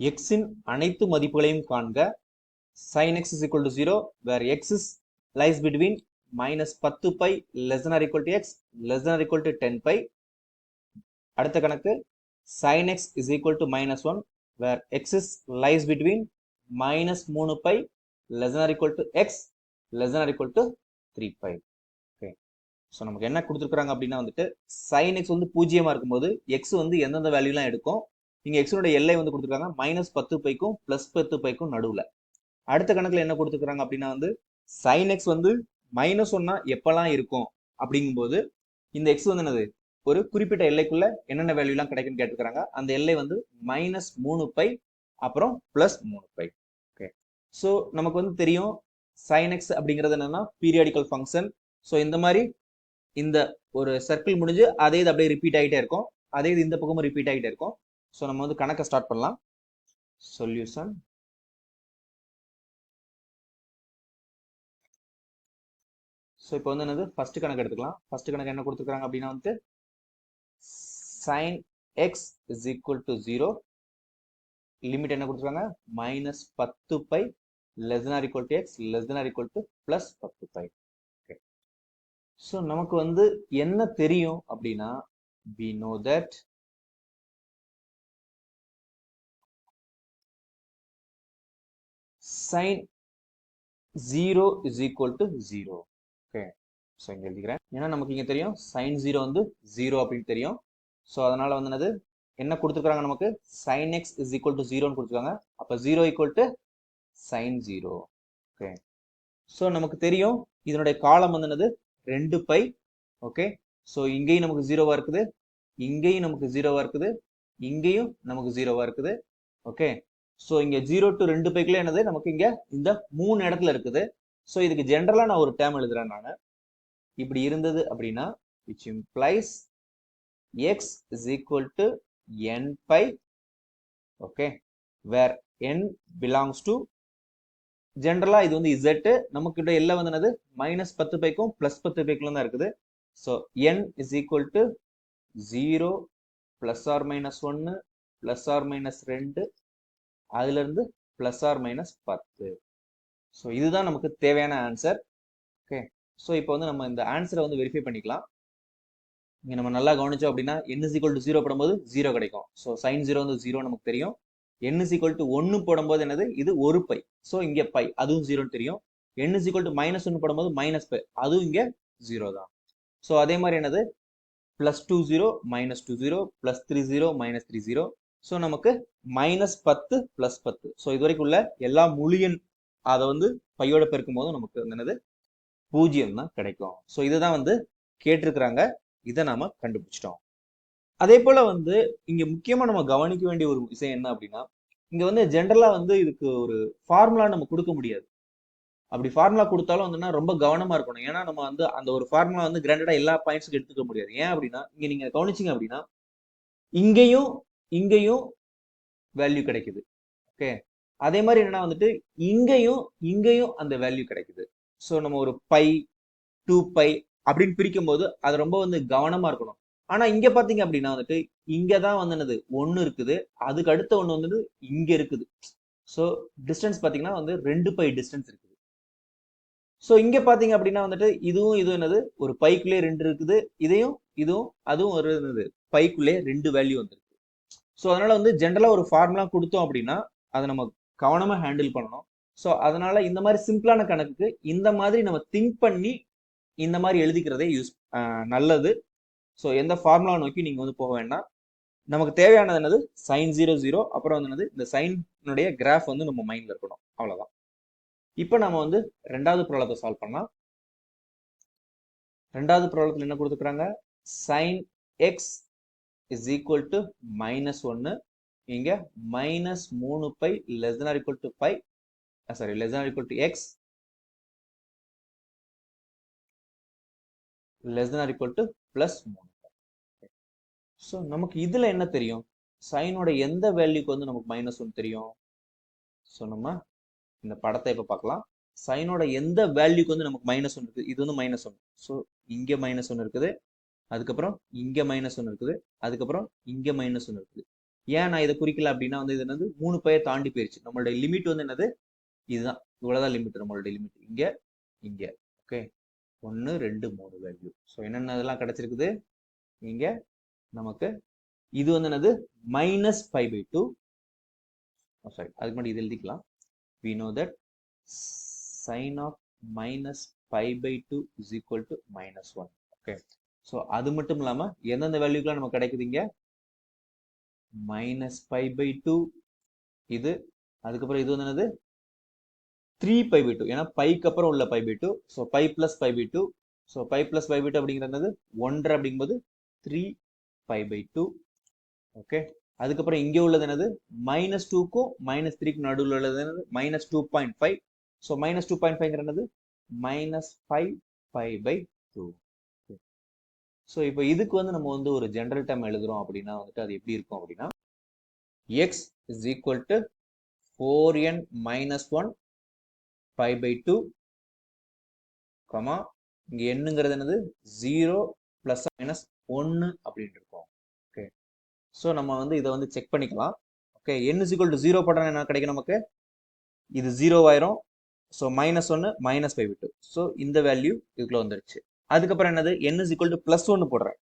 எக்ஸின் அனைத்து மதிப்புகளையும் காண்க sin x is equal to 0 where x is lies between minus 10 pi less than or equal to x less than or equal to 10 pi அடுத்த கணக்கு sin x is equal to minus 1 where x is lies between minus 3 pi less than or equal to x less than or equal to 3 pi okay so நமக்கு என்ன கொடுத்துருக்குறாங்க அப்படின்னா வந்துட்டு sin x வந்து பூஜ்ஜியமா இருக்கும்போது x வந்து எந்தெந்த வேல்யூலாம் எடுக்கும் இங்க x எல்லை வந்து கொடுத்துருக்காங்க. மைனஸ் பத்து பைக்கும் பிளஸ் பத்து பைக்கும் நடுவுல. அடுத்த கணக்குல என்ன கொடுத்துருக்காங்க அப்படின்னா வந்து சைன் எக்ஸ் வந்து மைனஸ் ஒன்னா எப்பெல்லாம் இருக்கும்? அப்படிங்கும்போது இந்த எக்ஸ் வந்து என்னது? ஒரு குறிப்பிட்ட எல்லைக்குள்ள என்னென்ன வேல்யூலாம் கிடைக்கும்னு கேட்டுக்கிறாங்க அந்த எல்லை வந்து மைனஸ் மூணு பை அப்புறம் பிளஸ் மூணு பை. ஓகே ஸோ நமக்கு வந்து தெரியும் சைன் எக்ஸ் அப்படிங்கிறது என்னன்னா பீரியாடிக்கல் ஃபங்க்ஷன் ஸோ இந்த மாதிரி இந்த ஒரு சர்க்கிள் முடிஞ்சு அதே இது அப்படியே ரிப்பீட் ஆகிட்டே இருக்கும். அதே இது இந்த பக்கமும் ரிப்பீட் ஆகிட்டே இருக்கும். ஸோ நம்ம வந்து கணக்கை ஸ்டார்ட் பண்ணலாம். சொல்யூஷன் ஸோ இப்போ வந்து என்னது? ஃபர்ஸ்ட் கணக்கு எடுத்துக்கலாம். ஃபர்ஸ்ட் கணக்கு என்ன கொடுத்துருக்காங்க அப்படின்னா வந்து sine x is equal to zero limit என்ன கொடுத்துருக்காங்க? மைனஸ் பத்து pi less or equal to x less or equal to plus பத்து பை ஓகே ஸோ நமக்கு வந்து என்ன தெரியும் அப்படின்னா we know that sine zero is equal to zero okay so இங்கே எழுதிக்கிறேன். ஏன்னா நமக்கு இங்கே தெரியும் சைன் ஜீரோ வந்து ஜீரோ அப்படின்னு தெரியும். ஸோ அதனால் வந்து என்னது? என்ன கொடுத்துருக்காங்க நமக்கு? Sine x is equal to ஜீரோன்னு கொடுத்துருக்காங்க. அப்போ zero equal to sine zero okay so நமக்கு தெரியும் இதனுடைய காலம் வந்து என்னது? ரெண்டு பை. ஓகே ஸோ இங்கேயும் நமக்கு ஜீரோவாக இருக்குது. இங்கேயும் நமக்கு ஜீரோவாக இருக்குது. இங்கேயும் நமக்கு ஜீரோவாக இருக்குது. ஓகே ஸோ இங்கே ஜீரோ டு ரெண்டு பைக்கில் என்னது? நமக்கு இங்கே இந்த மூணு இடத்துல இருக்குது. ஸோ இதுக்கு ஜென்ரலாக நான் ஒரு டேம் எழுதுறேன் நான். இப்படி இருந்தது அப்படின்னா which implies x is equal to n pi okay where n belongs to ஜென்ரலாக இது வந்து இசட்டு நமக்கு எல்லாம் வந்து என்னது? மைனஸ் பத்து பைக்கும் ப்ளஸ் பத்து பைக்குள்ள தான் இருக்குது. So n is equal to zero plus or minus ஒன்று ப்ளஸ் ஆர் மைனஸ் ரெண்டு அதுல இருந்து ஆர் மைனஸ் பத்து. ஸோ இதுதான் நமக்கு தேவையான ஆன்சர் ஓகே ஸோ இப்போ வந்து நம்ம இந்த ஆன்சரை வந்து வெரிஃபை பண்ணிக்கலாம். இங்க நம்ம நல்லா கவனிச்சோம் அப்படின்னா என் is டு ஜீரோ போடும்போது ஜீரோ கிடைக்கும். ஸோ சைன் ஜீரோ வந்து ஜீரோ நமக்கு தெரியும். என் is equal to ஒன்று போடும்போது என்னது? இது ஒரு பை. ஸோ இங்க பை. அதுவும் ஜீரோன்னு தெரியும். N is equal to minus ஒன்று போடும்போது மைனஸ் பை. அதுவும் இங்கே ஜீரோ தான். ஸோ அதே மாதிரி என்னது? Plus two zero minus two zero plus three zero minus three zero so நமக்கு மைனஸ் பத்து பிளஸ் பத்து. ஸோ இது வரைக்கும் உள்ள எல்லா முழியன் அதை வந்து பையோட பெருக்கும் போதும் நமக்கு வந்து என்னது? பூஜ்ஜியம் தான் கிடைக்கும். ஸோ இதுதான் வந்து கேட்டிருக்கிறாங்க. இதை நாம கண்டுபிடிச்சிட்டோம். அதே போல வந்து இங்க முக்கியமா நம்ம கவனிக்க வேண்டிய ஒரு விஷயம் என்ன அப்படின்னா இங்க வந்து ஜென்ரலா வந்து இதுக்கு ஒரு ஃபார்முலா நம்ம கொடுக்க முடியாது. அப்படி ஃபார்முலா கொடுத்தாலும் வந்துன்னா ரொம்ப கவனமா இருக்கணும். ஏன்னா நம்ம வந்து அந்த ஒரு ஃபார்முலா வந்து கிராண்டடா எல்லா பாயிண்ட்ஸுக்கு எடுத்துக்க முடியாது. ஏன் அப்படின்னா இங்க நீங்க கவனிச்சீங்க அப்படின்னா இங்கேயும் இங்கேயும் வேல்யூ கிடைக்குது. ஓகே அதே மாதிரி என்னன்னா வந்துட்டு இங்கேயும் இங்கேயும் அந்த வேல்யூ கிடைக்குது. ஸோ நம்ம ஒரு பை டூ பை அப்படின்னு பிரிக்கும் போது அது ரொம்ப வந்து கவனமா இருக்கணும். ஆனா இங்க பாத்தீங்க அப்படின்னா வந்துட்டு இங்க தான் வந்து என்னது ஒன்னு இருக்குது. அதுக்கு அடுத்த ஒண்ணு வந்துட்டு இங்க இருக்குது. ஸோ டிஸ்டன்ஸ் பாத்தீங்கன்னா வந்து ரெண்டு பை டிஸ்டன்ஸ் இருக்குது. ஸோ இங்க பாத்தீங்க அப்படின்னா வந்துட்டு இதுவும் இதுவும் என்னது ஒரு பைக்குள்ளே ரெண்டு இருக்குது. இதையும் இதுவும் அதுவும் ஒரு என்னது பைக்குள்ளே ரெண்டு வேல்யூ வந்துருக்கு. ஸோ அதனால வந்து ஜென்ரலாக ஒரு ஃபார்முலா கொடுத்தோம் அப்படின்னா அதை நம்ம கவனமாக ஹேண்டில் பண்ணணும். ஸோ அதனால இந்த மாதிரி சிம்பிளான கணக்குக்கு இந்த மாதிரி நம்ம திங்க் பண்ணி இந்த மாதிரி எழுதிக்கிறதே யூஸ் நல்லது. ஸோ எந்த ஃபார்முலா நோக்கி நீங்கள் வந்து போக வேண்டாம். நமக்கு தேவையானது என்னது? சைன் ஜீரோ ஜீரோ அப்புறம் வந்து என்னது? இந்த சைனுடைய கிராஃப் வந்து நம்ம மைண்டில் இருக்கணும். அவ்வளோதான் இப்போ நம்ம வந்து ரெண்டாவது ப்ராப்ளத்தை சால்வ் பண்ணலாம். ரெண்டாவது ப்ராப்ளத்தில் என்ன கொடுத்துருக்காங்க? Sine x is equal to minus ஒன்று இங்க மைனஸ் மூணு pi less or equal to pi sorry less or equal to x less or equal to plus மூணு ஸோ நமக்கு இதுல என்ன தெரியும்? சைனோட எந்த வேல்யூக்கு வந்து நமக்கு மைனஸ் ஒன் தெரியும்? ஸோ நம்ம இந்த படத்தை இப்போ பார்க்கலாம். சைனோட எந்த வேல்யூக்கு வந்து நமக்கு மைனஸ் ஒன் இருக்குது? இது வந்து மைனஸ் ஒன் ஸோ இங்கே மைனஸ் ஒன் இருக்குது. அதுக்கப்புறம் இங்கே மைனஸ் ஒன்று இருக்குது. அதுக்கப்புறம் இங்கே மைனஸ் ஒன்று இருக்குது. ஏன் நான் இதை குறிக்கல அப்படின்னா வந்து இது என்னது? மூணு பையை தாண்டி போயிருச்சு. நம்மளுடைய லிமிட் வந்து என்னது? இதுதான். இவ்வளோதான் லிமிட் நம்மளுடைய லிமிட் இங்கே இங்கே. ஓகே ஒன்று ரெண்டு மூணு வேல்யூ ஸோ என்னென்ன இதெல்லாம் கிடச்சிருக்குது? இங்கே நமக்கு இது வந்து என்னது? Minus five pi two sorry அதுக்கு முன்னாடி இது எழுதிக்கலாம். We know that sine of minus five pi two is equal to minus one okay so அது மட்டும் இல்லாமல் எந்தெந்த வேல்யூக்கெலாம் நமக்கு கிடைக்குதுங்க? மைனஸ் பை பை டூ இது அதுக்கப்புறம் இது வந்து என்னது? த்ரீ பை பை டூ ஏன்னா பைக்கு அப்புறம் உள்ள pi by two so pi plus pi by two so pi plus pi by two அப்படிங்கிறது ஒன்றரை அப்படிங்கும்போது three pi by two okay அதுக்கப்புறம் இங்கே உள்ளது என்னது? மைனஸ் டூக்கும் மைனஸ் த்ரீக்கும் நடுவில் உள்ளது என்னது? Minus two point five so minus two point ஃபைவ்ங்கிற என்னது? Minus five five by two so இப்போ இதுக்கு வந்து நம்ம வந்து ஒரு ஜென்ரல் டைம் எழுதுறோம் அப்படின்னா வந்துட்டு அது எப்படி இருக்கும் அப்படின்னா x is equal to four n minus one five by two comma இங்கே என்னங்கிறது என்னது? ஜீரோ ப்ளஸ் மைனஸ் ஒன்று அப்படின்னு இருக்கும். ஓகே ஸோ நம்ம வந்து இதை வந்து செக் பண்ணிக்கலாம். Okay n is equal to zero போட்டால் என்ன கிடைக்கும் நமக்கு? இது ஜீரோ ஆயிரும். ஸோ மைனஸ் ஒன்று மைனஸ் ஃபைவ் டூ ஸோ இந்த வேல்யூ இதுக்குள்ள வந்துருச்சு. அதுக்கப்புறம் என்னது? N is equal to plus ஒன்று போடுறேன்.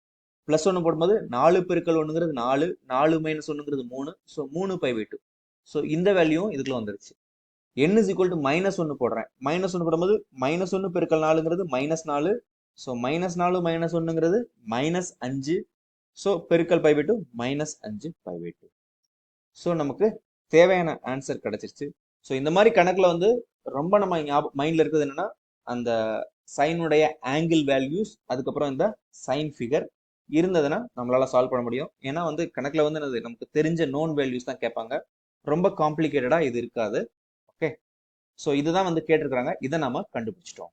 ப்ளஸ் ஒன்று போடும்போது நாலு பெருக்கல் ஒன்றுங்கிறது நாலு நாலு மைனஸ் ஒன்றுங்கிறது மூணு ஸோ மூணு பை பை டூ ஸோ இந்த வேல்யூவும் இதுக்குள்ள வந்துருச்சு. N is equal to minus ஒன்று போடுறேன். மைனஸ் ஒன்று போடும்போது மைனஸ் ஒன்று பெருக்கல் நாலுங்கிறது மைனஸ் நாலு ஸோ மைனஸ் நாலு மைனஸ் ஒன்றுங்கிறது மைனஸ் அஞ்சு ஸோ பெருக்கல் பை பை டூ மைனஸ் அஞ்சு பை பை டூ ஸோ நமக்கு தேவையான ஆன்சர் கிடச்சிருச்சு. ஸோ இந்த மாதிரி கணக்கில் வந்து ரொம்ப நம்ம ஞாபகம் மைண்டில் இருக்கிறது என்னென்னா அந்த சைனுடைய ஆங்கிள் வேல்யூஸ் அதுக்கப்புறம் இந்த சைன் ஃபிகர் இருந்ததுன்னா நம்மளால சால்வ் பண்ண முடியும். ஏன்னா வந்து கணக்கில் வந்து என்னது? நமக்கு தெரிஞ்ச நோன் வேல்யூஸ் தான் கேட்பாங்க. ரொம்ப காம்ப்ளிகேட்டடாக இது இருக்காது. ஓகே ஸோ இதுதான் வந்து கேட்டிருக்கிறாங்க. இதை நாம கண்டுபிடிச்சிட்டோம்.